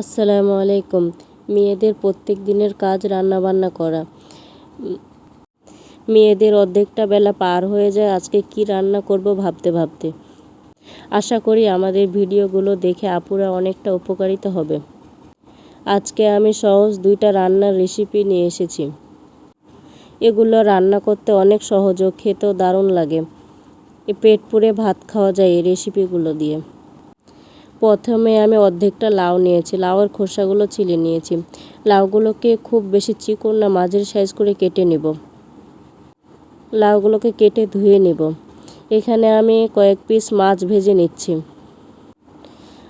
আসসালামু আলাইকুম। মেয়েদের প্রত্যেক দিনের কাজ রান্না বান্না করা। মেয়েদের অর্ধেকটা বেলা পার হয়ে যায়, আজকে কি রান্না করব ভাবতে ভাবতে। আশা করি আমাদের ভিডিওগুলো দেখে আপুরা অনেকটা উপকারিত হবে। আজকে আমি সহজ দুইটা রান্নার রেসিপি নিয়ে এসেছি। এগুলো রান্না করতে অনেক সহজ ও খেতেও দারুণ লাগে। পেট পুড়ে ভাত খাওয়া যায় এই রেসিপিগুলো দিয়ে। প্রথমে আমি অর্ধেকটা লাউ নিয়েছি। লাউয়ের খোসাগুলো ছিলে নিয়েছি। লাউগুলোকে খুব বেশি চিকন না মাঝের সাইজ করে কেটে নেব। লাউগুলোকে কেটে ধুয়ে নেব। এখানে আমি কয়েক পিস মাছ ভেজে নিচ্ছি।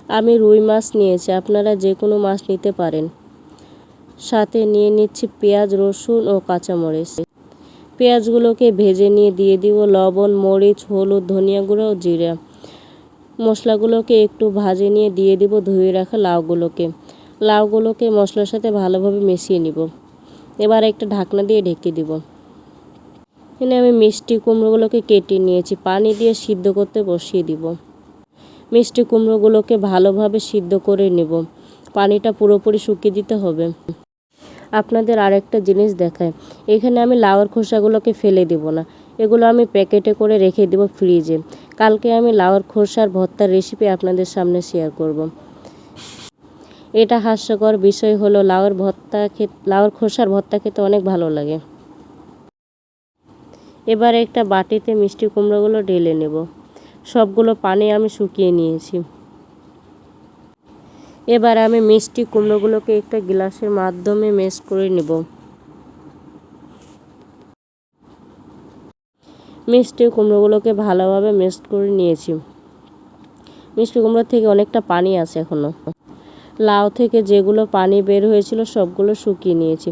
আমি রুই মাছ নিয়েছি। আপনারা যে কোনো মাছ নিতে পারেন। সাথে নিয়ে নিচ্ছি পেঁয়াজ, রসুন ও কাঁচামরিচ। পেঁয়াজগুলোকে ভেজে নিয়ে দিয়ে দিব লবণ, মরিচ, হলুদ, ধনিয়া গুঁড়ো ও জিরা। মশলাগুলোকে একটু ভাজে নিয়ে দিয়ে দিব, ধুয়ে রাখা লাউগুলোকে। লাউগুলোকে মশলার সাথে ভালোভাবে মিশিয়ে নিব। এবার একটা ঢাকনা দিয়ে ঢেকে দিব। এখানে আমি মিষ্টি কুমড়োগুলোকে কেটে নিয়েছি, পানি দিয়ে সিদ্ধ করতে বসিয়ে দিব। মিষ্টি কুমড়োগুলোকে ভালোভাবে সিদ্ধ করে নেব। পানিটা পুরোপুরি শুকিয়ে দিতে হবে। আপনাদের আরেকটা জিনিস দেখায়, এখানে আমি লাউয়ের খোসাগুলোকে ফেলে দেব না। এগুলো আমি প্যাকেটে করে রেখে দেব ফ্রিজে। কালকে আমি লাউয়ের খোসার ভর্তার রেসিপি আপনাদের সামনে শেয়ার করব। এটা হাস্যকর বিষয় হলো লাউর ভর্তা খেতে, লাউর খোসার ভর্তা খেতে অনেক ভালো লাগে। এবার একটা বাটিতে মিষ্টি কুমড়োগুলো ঢেলে নেব। সবগুলো পানি আমি শুকিয়ে নিয়েছি। এবার আমি মিষ্টি কুমড়োগুলোকে একটা গ্লাসের মাধ্যমে মেশ করে নেব। মিষ্টি কুমড়োগুলোকে ভালোভাবে মেশ করে নিয়েছি। মিষ্টি কুমড়ো থেকে অনেকটা পানি আছে এখনও লাউ থেকে যেগুলো পানি বের হয়েছিল সবগুলো শুকিয়ে নিয়েছি।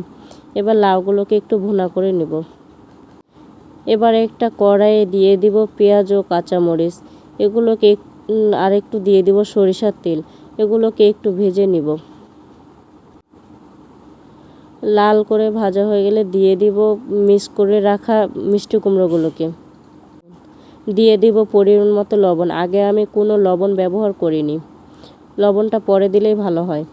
এবার লাউগুলোকে একটু ভুনা করে নেব। এবার একটা কড়াইয়ে দিয়ে দিব পেঁয়াজ ও কাঁচামরিচ। এগুলোকে আর একটু দিয়ে দিব সরিষার তেল। এগুলোকে একটু ভেজে নিব। লাল করে ভাজা হয়ে গেলে দিয়ে দিব মিক্স করে রাখা মিষ্টি কুমড়োগুলোকে। দিয়ে দিব পরিমাণ মতো লবণ। আগে আমি কোনো লবণ ব্যবহার করিনি। লবণটা পরে দিলেই ভালো হয়।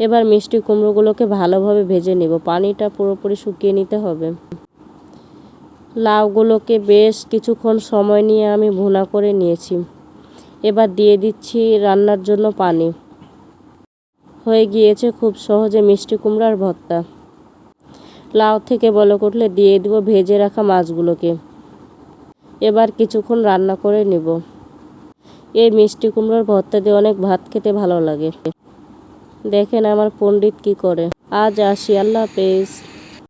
এবার মিষ্টি কুমড়োগুলোকে ভালোভাবে ভেজে নেব। পানিটা পুরোপুরি শুকিয়ে নিতে হবে। লাউগুলোকে বেশ কিছুক্ষণ সময় নিয়ে আমি ভুনা করে নিয়েছি। এবার দিয়ে দিচ্ছি রান্নার জন্য পানি। হয়ে গিয়েছে খুব সহজে মিষ্টি কুমড়ার ভর্তা। লাউ থেকে বলক উঠলে দিয়ে দেবো ভেজে রাখা মাছগুলোকে। এবার কিছুক্ষণ রান্না করে নেব। এই মিষ্টি কুমড়োর ভর্তা দিয়ে অনেক ভাত খেতে ভালো লাগে। দেখেন আমার পণ্ডিত কি করে। আজ আসি, আল্লাহ হাফেজ।